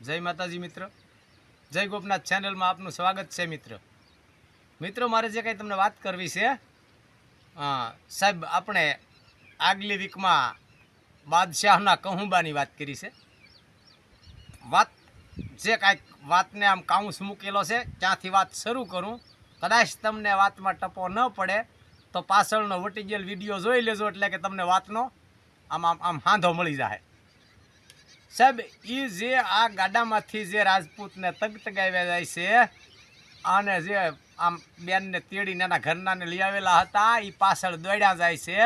જય માતાજી મિત્ર. જય ગોપનાથ ચેનલમાં આપનું સ્વાગત છે મિત્ર. મિત્રો, મારે જે કંઈ તમને વાત કરવી છે સાહેબ, આપણે આગલી વીકમાં બાદશાહના કહુંબાની વાત કરી છે. વાત, જે કાંઈક વાતને આમ કાઉન્સ મૂકેલો છે, ત્યાંથી વાત શરૂ કરું. કદાચ તમને વાતમાં ટપો ન પડે, તો પાછળનો વટી ગયેલ વીડિયો જોઈ લેજો એટલે કે તમને વાતનો આમ આમ આમ હાંધો મળી જાય. સાહેબ એ જે આ ગાડામાંથી જે રાજપૂતને તગતગાવ્યા જાય છે અને જે આમ બેનને તેડીને એના ઘરનાને લઈ આવેલા હતા એ પાછળ દોડ્યા જાય છે.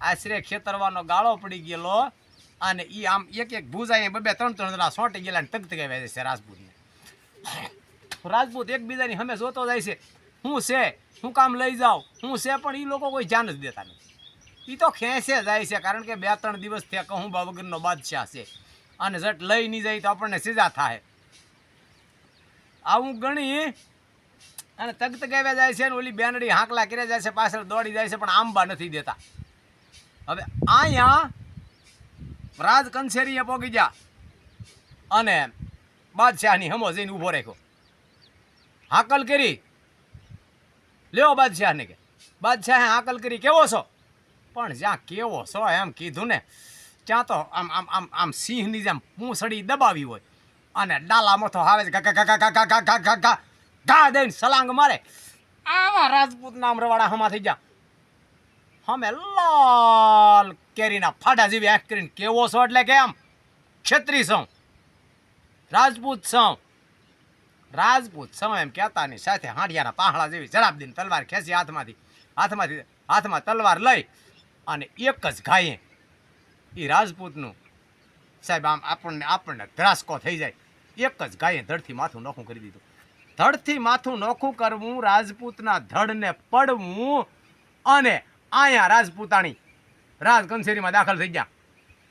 આશરે ખેતરવાનો ગાળો પડી ગયેલો અને એ આમ એક એક ભૂજાએ બબે ત્રણ ત્રણ જણા સોંટી ગયેલા ને તગતગાવ્યા જાય છે રાજપૂતને. રાજપૂત એકબીજાની હમે જોતો જાય છે, હું છે? હું કામ લઈ જાઉં? હું છે? પણ એ લોકો કોઈ ધ્યાન જ દેતા નથી. એ તો ખેંચે જાય છે, કારણ કે બે ત્રણ દિવસ થયા કહું બા વગરનો બાદશાહ છે. અને જટ લઈ નહીં જાય તો આપણને સીધા થાય. આવું ગણી અને તગતગાવ્યા જાય છે ને ઓલી બેનડી હાંકલા કર્યા જાય છે, પાછળ દોડી જાય છે, પણ આંબા નથી દેતા. હવે અહીંયા રાજ કંસેરીએ પોગી ગયા અને બાદશાહની હમો જઈને ઊભો રાખ્યો. હાકલ કરી. લ્યો બાદશાહને કે, બાદશાહે હાકલ કરી, કેવો છો? પણ જ્યાં કેવો છો એમ કીધું ને ત્યાં તો આમ આમ આમ આમ સિંહની જેમ પૂંસડી દબાવી હોય અને ડાલા મથો આવે છે કાકા કાકા કાકા કાકા કાકા ઘા દઈને સલાંગ મારે. આવા રાજપૂત નામ રવાડા હમા થઈ ગયા. અમે લાલ કેરીના ફાટા જેવી આંખ કરીને કેવો છો એટલે કે આમ છત્રી સૌ રાજપૂત સૌ રાજપૂત સૌ એમ કહેતાની સાથે હાંડિયાના પાહળા જેવી જરાબ દિન તલવાર ખેંચી હાથમાંથી હાથમાંથી, હાથમાં તલવાર લઈ અને એક જ ઘાયે એ રાજપૂતનું. સાહેબ, આમ આપણને આપણને ધ્રાસકો થઈ જાય. એક જ ગાયે ધડથી માથું નોખું કરી દીધું. ધડથી માથું નોખું કરવું, રાજપૂતના ધડને પડવું અને અહીંયા રાજપૂતાણી રાજ કંસેરીમાં દાખલ થઈ ગયા.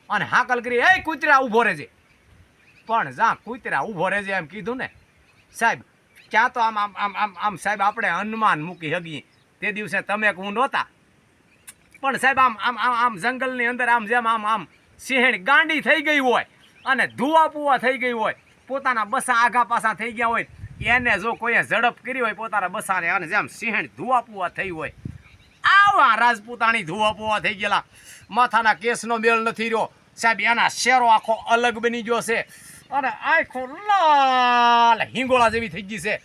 અને હાકલ કરી, એ કૂતરા ઊભો રહેજે. પણ જા કૂતરા ઊભો રહેજે એમ કીધું ને, સાહેબ, ક્યાં તો આમ આમ આમ આમ સાહેબ, આપણે અનુમાન મૂકી હગીએ. તે દિવસે તમે કે હું નહોતા. પણ સાહેબ, આમ આમ આમ આમ જંગલની અંદર આમ જેમ આમ આમ સિંહણ ગાંડી થઈ ગઈ હોય અને ધુવા પુવા થઈ ગઈ હોય, પોતાના બસા આઘા પાસા થઈ ગયા હોય, એને જો કોઈએ ઝડપ કરી હોય પોતાના બસાને, અને જેમ સિંહણ ધુવા પુવા થઈ હોય, આવા રાજપૂતાણી ધુવા પુવા થઈ ગયેલા. માથાના કેસનો મેળ નથી રહ્યો. સાહેબ, એના શેરો આખો અલગ બની ગયો છે. અને આખો લાલ હિંગોળા જેવી થઈ ગઈ છે.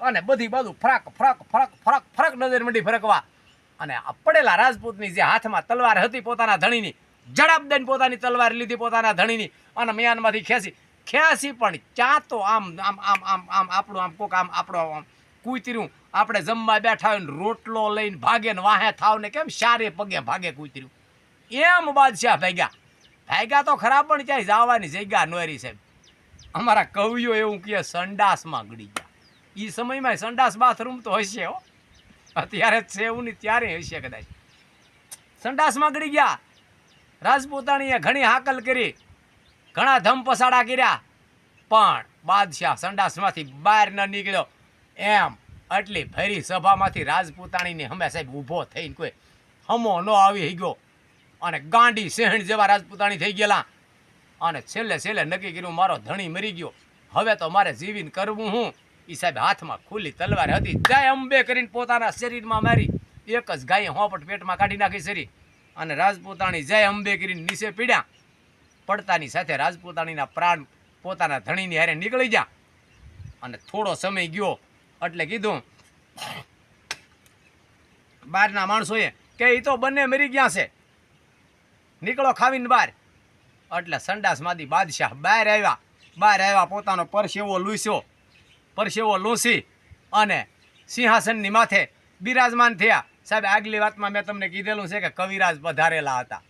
અને બધી બાજુ ફરાક ફરક ફરક ફરક ફરક નજર મંડી ફરકવા. અને પડેલા રાજપૂતની જે હાથમાં તલવાર હતી પોતાના ધણીની ઝડપ દઈને પોતાની તલવાર લીધી પોતાના ધણીની અને મિયાનમાંથી ખેંચી. ખેંચી પણ ક્યાં તો આમ આમ આમ આમ આમ, આપણું આમ કોક આમ, આપણો આમ કૂતર્યું. આપણે જમવા બેઠા હોય ને રોટલો લઈને ભાગે ને વાહે થાવ ને કેમ શારે પગે ભાગે કૂતર્યું? એમ બાદશાહ ભાગ્યા ભાગ્યા તો ખરાબ પણ ક્યાંય જવાની જગ્યા નોરી સાહેબ. અમારા કવિઓ એવું કહે, સંડાસમાં ગળી ગયા. એ સમયમાં સંડાસ બાથરૂમ તો હશે હો. અત્યારે છે એવું નહીં, ત્યારે હશે કદાચ. સંડાસમાં ગળી ગયા. રાજપૂતાણીએ ઘણી હાકલ કરી. ઘણા ધમ પસાડા કર્યા. પણ બાદશાહ સંડાસમાંથી બહાર ન નીકળ્યો. એમ એટલી ભરી સભામાંથી રાજપૂતાણીની હમે સાહેબ ઊભો થઈને કોઈ હમો ન આવી ગયો. અને ગાંડી સેહણ જેવા રાજપૂતાણી થઈ ગયેલા. અને છેલ્લે છેલ્લે નક્કી કર્યું, મારો ધણી મરી ગયો. હવે તો મારે જીવીને કરવું હું. એ સાહેબ હાથમાં ખુલ્લી તલવાર હતી. જય અંબે કરીને પોતાના શરીરમાં મારી. એક જ ગાયે હોપટ પેટમાં કાઢી નાખી શરી. અને રાજપૂતાણી જય અંબે કરીને નીચે પીડ્યા. પડતાની સાથે રાજપૂતાણીના પ્રાણ પોતાના ધણીની હારે નીકળી ગયા. અને થોડો સમય ગયો એટલે કીધું, બહારના માણસોએ કે એ તો બંને મરી ગયા છે. નીકળો ખાવીને બહાર. એટલે સંડાસમાંથી બાદશાહ બહાર આવ્યા. બહાર આવ્યા પોતાનો પરસેવો લૂસ્યો. પરસેવો લોસી અને સિંહાસનની માથે બિરાજમાન થયા. સાહેબ, આગલી વાતમાં મેં તમને કીધેલું છે કે કવિરાજ પધારેલા હતા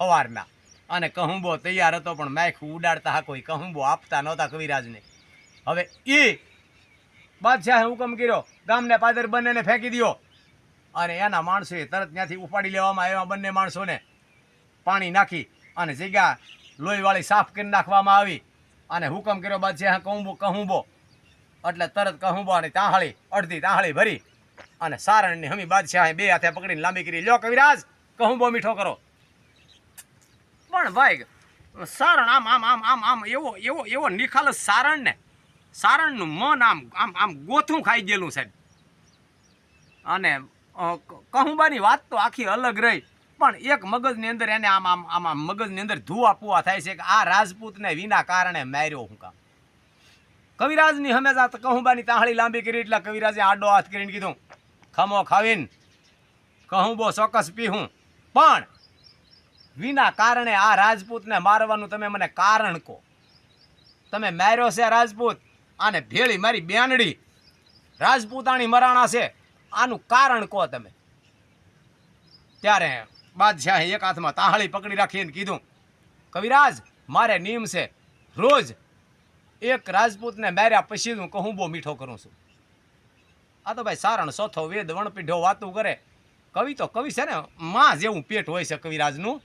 સવારના અને કહુંબો તૈયાર હતો, પણ માયખું ઉડાડતા હા કોઈ કહુંબો આપતા નહોતા કવિરાજને. હવે એ બાદશાહે હુકમ કર્યો, ગામને પાદર બંનેને ફેંકી દ્યો. અને એના માણસોએ તરત ત્યાંથી ઉપાડી લેવામાં આવ્યા બંને માણસોને. પાણી નાખી અને જગ્યા લોહીવાળી સાફ કરી નાખવામાં આવી. અને હુકમ કર્યો બાદશાહ, કહુંબો કહુંબો એટલે તરત કહુંબાની તાહળી, અડધી તાહળી ભરી અને સારણની હમી બાદશાહે બે હાથે પકડીને લાંબી કરી, લ્યો કવિરાજ, કહુંબો મીઠો કરો. પણ ભાઈ, સારણ આમ આમ આમ આમ આમ, એવો એવો એવો નિખાલ સારણ ને, સારણનું મન આમ આમ આમ ગોથું ખાઈ ગયેલું સાહેબ અને કહુંબાની વાત તો આખી અલગ રહી, પણ એક મગજની અંદર એને આમ આમ આમ મગજની અંદર ધુઆ પુઆ થાય છે કે આ રાજપૂતને વિના કારણે માર્યો હું કામ. કવિરાજની હંમેશા તો કહુંબાની તાહળી લાંબી કરી એટલે કવિરાજે આડો હાથ કરીને કીધું, ખમો ખાવીને કહું બહુ ચોક્કસ પીહું. પણ વિના કારણે આ રાજપૂતને મારવાનું તમે મને કારણ કહો. તમે માર્યો છે રાજપૂત, આને ભેળી મારી બેનડી. રાજપૂતાણી મરાણા છે, આનું કારણ કહો તમે. ત્યારે બાદશાહે એક હાથમાં તાહળી પકડી રાખીને કીધું, કવિરાજ, મારે નિયમ છે. રોજ એક રાજપૂતને માર્યા પછી હું કહું બહુ મીઠો કરું છું. આ તો ભાઈ સારણ, સોથો વેદ, વણપીઢો વાતું કરે. કવિ તો કવિ છે ને, માં જેવું પેટ હોય છે કવિરાજનું.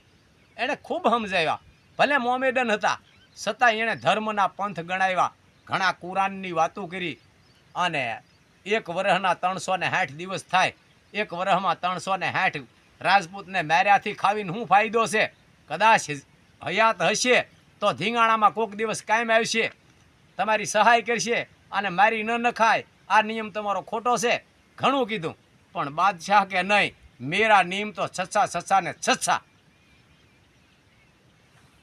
એણે ખૂબ સમજાવ્યા. ભલે મોમેડન હતા, છતાંય એણે ધર્મના પંથ ગણાવ્યા. ઘણા કુરાનની વાતો કરી અને એક વર્ષના ત્રણસો ને સાઠ દિવસ થાય. એક વર્ષમાં ત્રણસો ને સાઠ રાજપૂતને માર્યાથી ખાવીને શું ફાયદો છે? કદાચ હયાત હશે તો ધીંગાણામાં કોક દિવસ કાયમ આવશે. તમારી સહાય કરશે અને મારી ન નખાય. આ નિયમ તમારો ખોટો છે. ઘણું કીધું. પણ બાદશાહ કે નહીં, મેરા નિયમ તો છચ્છા છચ્છા ને છચ્છા.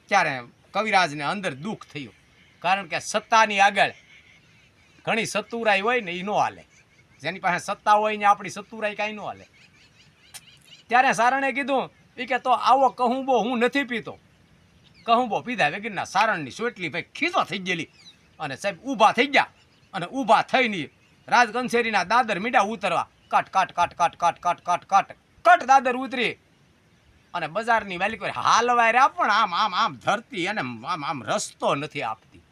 ત્યારે કવિરાજને અંદર દુઃખ થયું. કારણ કે સત્તાની આગળ ઘણી સત્તુરાઈ હોય ને એ ન હાલે. જેની પાસે સત્તા હોય ને આપણી સત્તુરાઈ કાંઈ ન હાલે. ત્યારે સારણે કીધું એ કે તો આવો કહું બો હું નથી પીતો. કહું બો પીધા વેગીરના સારણની સોટલી ભાઈ ખીસો થઈ ગયેલી. અને સાહેબ ઊભા થઈ ગયા અને ઊભા થઈને રાજકંસેરીના દાદર મીડા ઉતરવા કટ કટ કટ કટ કટ કટ કટ કટ કટ દાદર ઉતરી. અને બજારની માલિકો હાલવાય રહ્યા પણ આમ આમ આમ ધરતી અને આમ આમ રસ્તો નથી આપતી.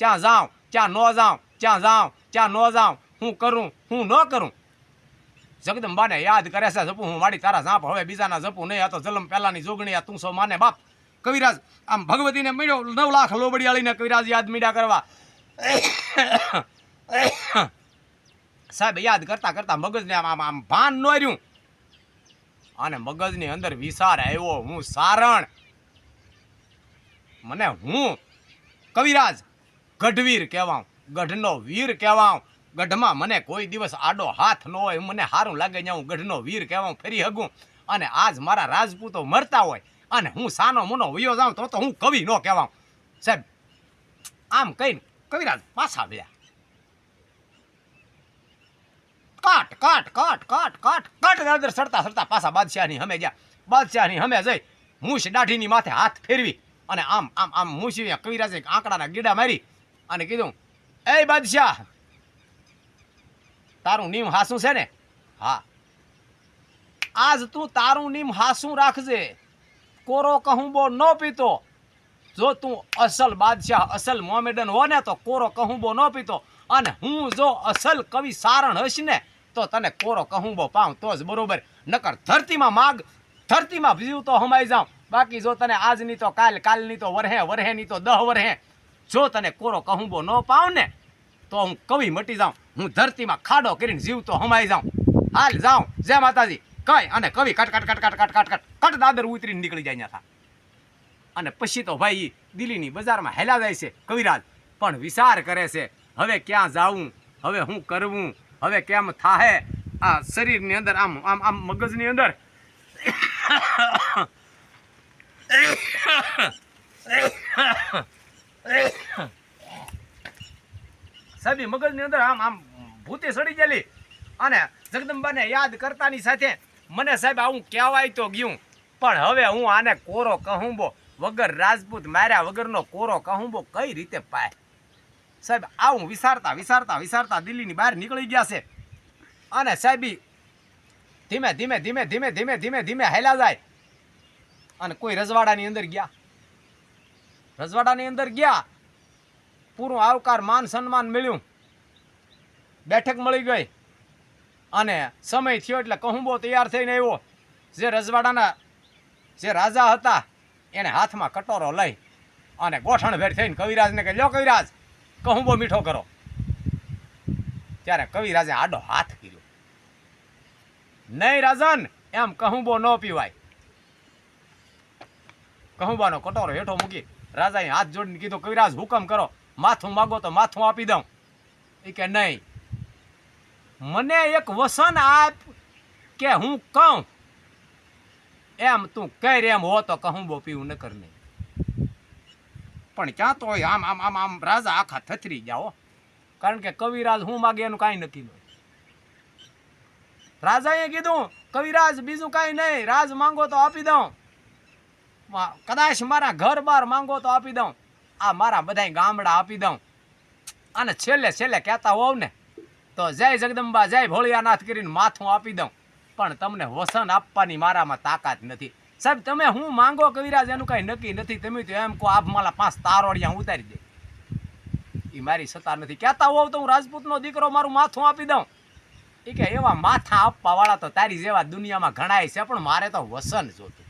ત્યાં જાઉં ત્યાં ન જાઉં ત્યાં જાઉં ત્યાં ન જાઉં, હું કરું, હું ન કરું? જગદંબાને યાદ કરે છે, જપું હું માડી તારા ઝાપ, હવે બીજાના જપું નહીં, આ તો જલમ પહેલાંની જોગણી આ તું સૌ માને બાપ. કવિરાજ, આમ ભગવતીને મળ્યો, નવ લાખ લોબડિયાળીને કવિરાજ યાદ મીડા કરવા. સાહેબ, યાદ કરતા કરતા મગજને આમ આમ આમ ભાન ન રહ્યું. અને મગજની અંદર વિચાર આવ્યો, હું સારણ. મને હું? કવિરાજ, ગઢવીર કહેવાઉં, ગઢનો વીર કહેવાઉં. ગઢમાં મને કોઈ દિવસ આડો હાથ ન હોય, મને સારું લાગે ને હું ગઢનો વીર કહેવાઉં, ફરી હગું. અને આજ મારા રાજપૂતો મરતા હોય. અને હું સાનો મુનો વયો જાઉં તો તો હું કવિ ન કહેવાઉં. સાહેબ, આમ કહીને કવિરાજ પાછા ગયા કાટ કાટ કાટ કાટ કાટ કાટ દાદર સડતા સડતા પાછા બાદશાહની હમે ગયા. બાદશાહની હમે જઈ મૂછ દાઢીની માથે હાથ ફેરવી અને આમ આમ આમ મૂછી કવિરાજે આંકડાના ગીડા મારી અને કીધું, એ બાદશાહ, તારું નીમ હાસું છે ને? હા. આજ તું તારું નીમ હાસું રાખજે. કોરો કહુંબો ન પીતો. જો તું અસલ બાદશાહ, અસલ મોમેડન હો ને તો કોરો કહુંબો ન પીતો. અને હું જો અસલ કવિ સારણ હશ ને, તો તને કોરો કહુંબો પાઉં, તો જ બરોબર. નકર ધરતીમાં માગ, ધરતીમાં જીવ તો હમાઈ જાઉં. બાકી જો તને આજની તો કાલ, કાલની તો વરહે, વરહેની તો દહ વરહે. જો તને કોરો કહુંબો ન પાઉં ને, તો હું કવિ મટી જાઉં. હું ધરતીમાં ખાડો કરીને જીવ તો હમાઈ જાઉં. હાલ જાઉં. જય માતાજી. કઈ? અને કવિ, કટ કટ કટ કટ કટ કટ કટ. કટ દાદર ઉતરીને નીકળી જાય ત્યાંથી અને પછી તો ભાઈ દિલ્હીની બજારમાં હેલા જાય છે કવિરાજ. પણ વિચાર કરે છે, હવે ક્યાં જાવું હવે શું કરવું? હવે કેમ થાહે? આ શરીરની અંદર, આમ આમ આમ મગજની અંદર. સાહેબ, મગજની અંદર આમ આમ ભૂતે સડી ગયેલી. અને જગદંબાને યાદ કરતાની સાથે મને સાહેબ આવું કહેવાય તો ગયું. પણ હવે હું આને કોરો કહુંબો વગર રાજપૂત માર્યા વગરનો કોરો કહુંબો કઈ રીતે પાય? સાહેબ આવું વિચારતા વિચારતા વિચારતા દિલ્હીની બહાર નીકળી ગયા છે. અને સાહેબ ધીમે ધીમે ધીમે ધીમે ધીમે ધીમે ધીમે હેલા જાય. અને કોઈ રજવાડાની અંદર ગયા. રજવાડાની અંદર ગયા. પૂરું આવકાર, માન, સન્માન મળ્યું. બેઠક મળી ગઈ. અને સમય થયો એટલે કહુંબો તૈયાર થઈને આવ્યો. જે રજવાડાના જે રાજા હતા, એને હાથમાં કટોરો લઈ અને ગોઠણ ભેર થઈને કવિરાજને કહે લ્યો કવિરાજ, કહુંબો મીઠો કરો. ત્યારે કવિરાજે આડો હાથ કર્યો. નહીં રાજન, એમ કહુંબો ન પીવાય. કહુંબાનો કટોરો હેઠો મૂકી રાજાએ હાથ જોડીને કીધું, કવિરાજ, હુકમ કરો, માથું માગો તો માથું આપી દઉં. એ કે, નહીં મને એક વસન આપ કે હું કહું. એમ તું કઈ એમ હો તો કહું બો પીવું ન કર નહીં. પણ ક્યાં તો આમ આમ આમ આમ રાજા આખા થથરી હો. કારણ કે કવિરાજ હું માગે એનું કાંઈ નક્કી ન હોય. રાજાએ કીધું, કવિરાજ બીજું કાંઈ નહીં, રાજ માંગો તો આપી દઉં. કદાચ મારા ઘર બાર માંગો તો આપી દઉં. આ મારા બધાય ગામડા આપી દઉં. અને છેલ્લે છેલ્લે કહેતા હોવ ને તો જય જગદંબા, જય ભોળિયાનાથ કરીને માથું આપી દઉં. પણ તમને વસન આપવાની મારામાં તાકાત નથી. સાહેબ, તમે હું માંગો કવિરાજ, એનું કાંઈ નક્કી નથી. તમે તો એમ કહો, આપ મારા પાંચ તારોડિયા ઉતારી દે. એ મારી સત્તા નથી. કહેતા હોવ તો હું રાજપૂતનો દીકરો મારું માથું આપી દઉં. એ કે એવા માથા આપવા વાળા તો તારી જેવા દુનિયામાં ઘણાય છે, પણ મારે તો વસન જોતું.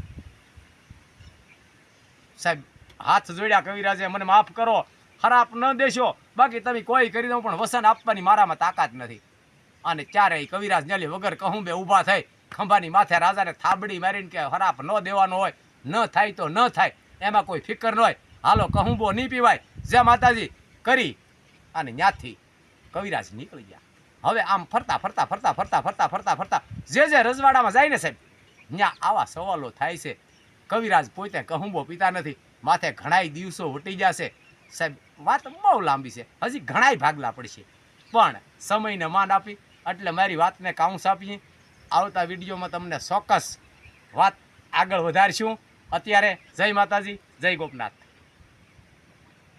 સાહેબ, હાથ જોડ્યા કવિરાજે, મને માફ કરો. ખરાબ ન દેશો. બાકી તમે કોઈ કરી દો, પણ વસન આપવાની મારામાં તાકાત નથી. અને ચારેય કવિરાજ નેલી વગર કહું બે ઊભા થઈ, ખંભાની માથે રાજાને થાબડી મારીને કે હરાપ ન દેવાનો હોય, ન થાય તો ન થાય, એમાં કોઈ ફિકર ન હોય. હાલો, કહું બો, નહીં પીવાય. જે માતાજી. કરી. અને ત્યાંથી કવિરાજ નીકળી ગયા. હવે આમ ફરતા ફરતા ફરતા ફરતા ફરતા ફરતા ફરતા, જે જે રજવાડામાં જાય ને સાહેબ, ત્યાં આવા સવાલો થાય છે. કવિરાજ પોતે કહુંબો પીતા નથી. માથે ઘણાય દિવસો વટી જશે. સાહેબ, વાત બહુ લાંબી છે. હજી ઘણાય ભાગલા પડશે. પણ સમયને માન આપી, એટલે મારી વાતને કાઉન્સ આપી. આવતા વિડીયોમાં તમને ચોક્કસ વાત આગળ વધારશું. અત્યારે જય માતાજી, જય ગોપનાથ.